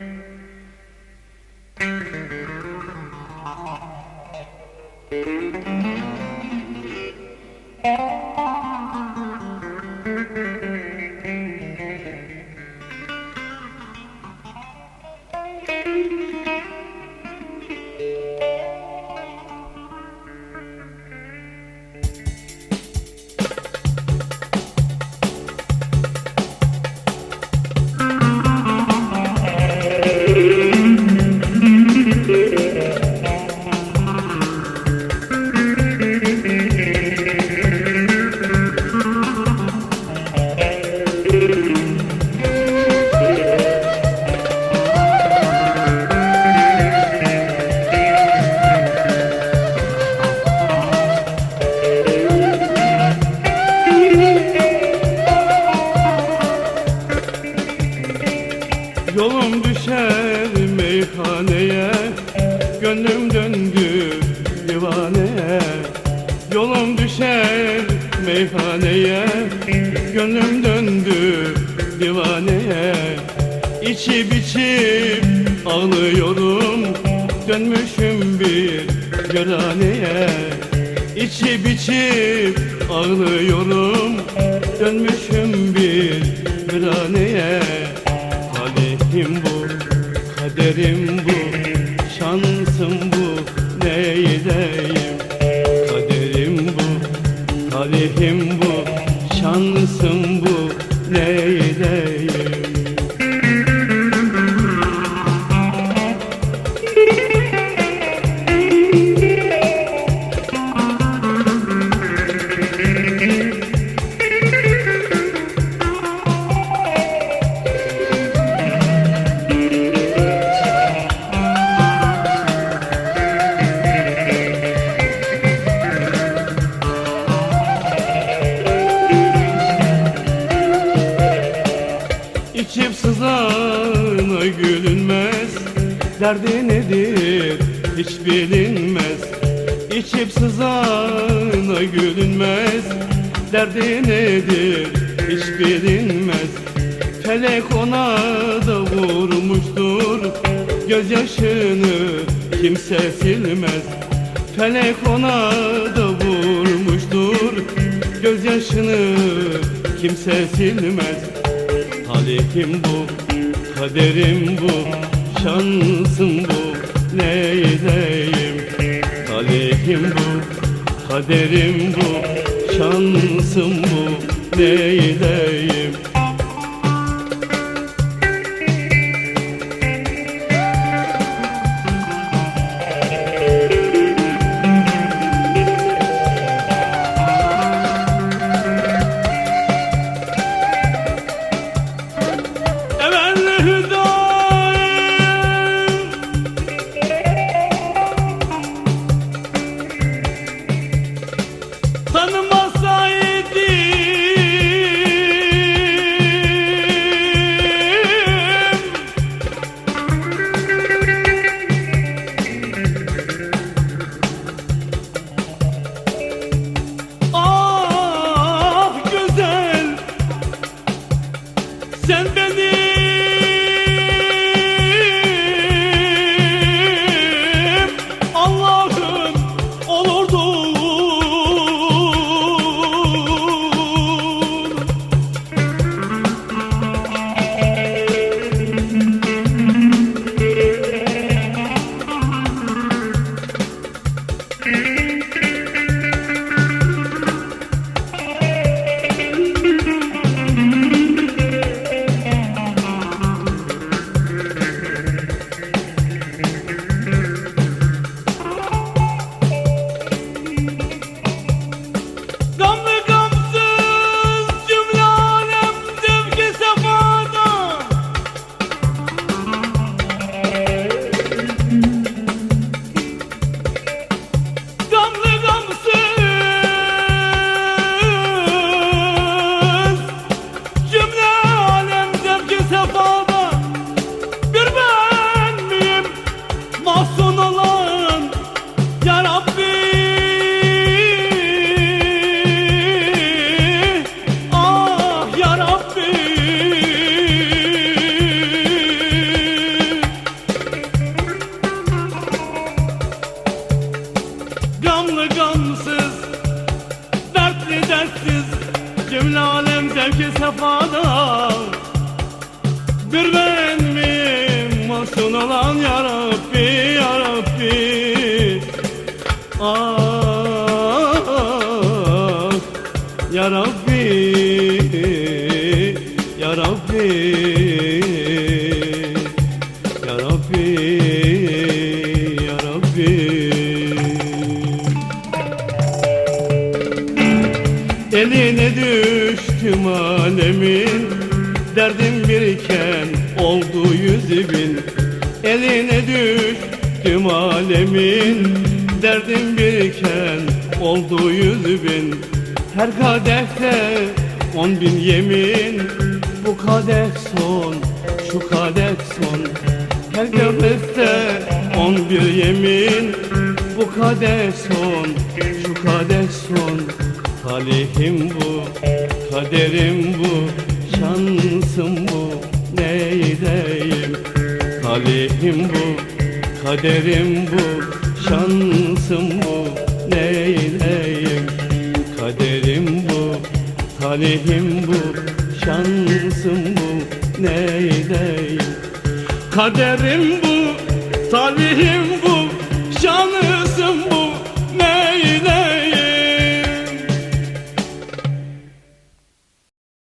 Thank you. Gönlüm döndü divaneye. İçip içip ağlıyorum Dönmüşüm bir göraneye İçip içip ağlıyorum Dönmüşüm bir viraneye Talihim bu, kaderim bu, şansım bu, neyleyim? Kaderim bu, talihim bu, şansım Derdi nedir? Hiç bilinmez. İçip sızana gülünmez. Derdi nedir? Hiç bilinmez. Felek ona da vurmuştur. Gözyaşını kimse silmez. Felek ona da vurmuştur. Gözyaşını kimse silmez. Talihim bu, kaderim bu, şansım bu, neyleyim? Talihim bu, kaderim bu, şansım bu, neyleyim? 咱能吗？Bir ben miyim? Masum olan ya Rabbi Ah ya Rabbi ya Rabbi Eline düştüm alemin Derdim biriken oldu yüzü bin Eline düştüm alemin. Derdim biriken oldu yüzü bin Her kadehte on bin yemin. Bu kadeh son, şu kadeh son. Her kadehte on bir yemin. Bu kadeh son, şu kadeh son. Talihim bu, kaderim bu, şansım bu, neydeyim? Talihim bu, kaderim bu, şansım bu, neydeyim? Kaderim bu, talihim bu, şansım bu, neydeyim? Kaderim bu, talihim bu, şansım bu,